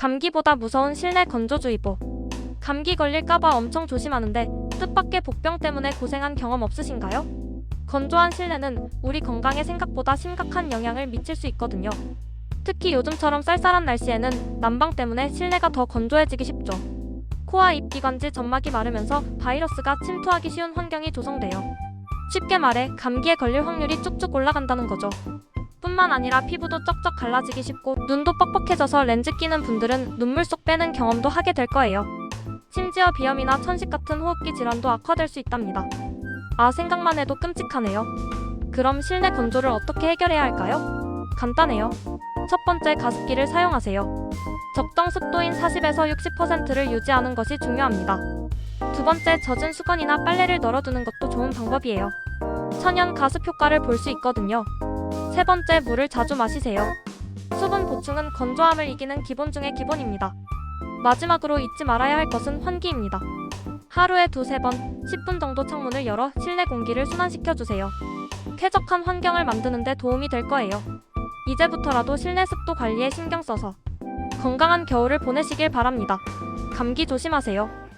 감기보다 무서운 실내 건조주의보. 감기 걸릴까봐 엄청 조심하는데 뜻밖의 복병 때문에 고생한 경험 없으신가요? 건조한 실내는 우리 건강에 생각보다 심각한 영향을 미칠 수 있거든요. 특히 요즘처럼 쌀쌀한 날씨에는 난방 때문에 실내가 더 건조해지기 쉽죠. 코와 입 기관지 점막이 마르면서 바이러스가 침투하기 쉬운 환경이 조성돼요. 쉽게 말해 감기에 걸릴 확률이 쭉쭉 올라간다는 거죠. 뿐만 아니라 피부도 쩍쩍 갈라지기 쉽고 눈도 뻑뻑해져서 렌즈 끼는 분들은 눈물 쏙 빼는 경험도 하게 될 거예요. 심지어 비염이나 천식 같은 호흡기 질환도 악화될 수 있답니다. 아 생각만 해도 끔찍하네요. 그럼 실내 건조를 어떻게 해결해야 할까요? 간단해요. 첫 번째 가습기를 사용하세요. 적정 습도인 40에서 60%를 유지하는 것이 중요합니다. 두 번째 젖은 수건이나 빨래를 널어두는 것도 좋은 방법이에요. 천연 가습 효과를 볼 수 있거든요. 세 번째 물을 자주 마시세요. 수분 보충은 건조함을 이기는 기본 중의 기본입니다. 마지막으로 잊지 말아야 할 것은 환기입니다. 하루에 두세 번, 10분 정도 창문을 열어 실내 공기를 순환시켜 주세요. 쾌적한 환경을 만드는 데 도움이 될 거예요. 이제부터라도 실내 습도 관리에 신경 써서 건강한 겨울을 보내시길 바랍니다. 감기 조심하세요.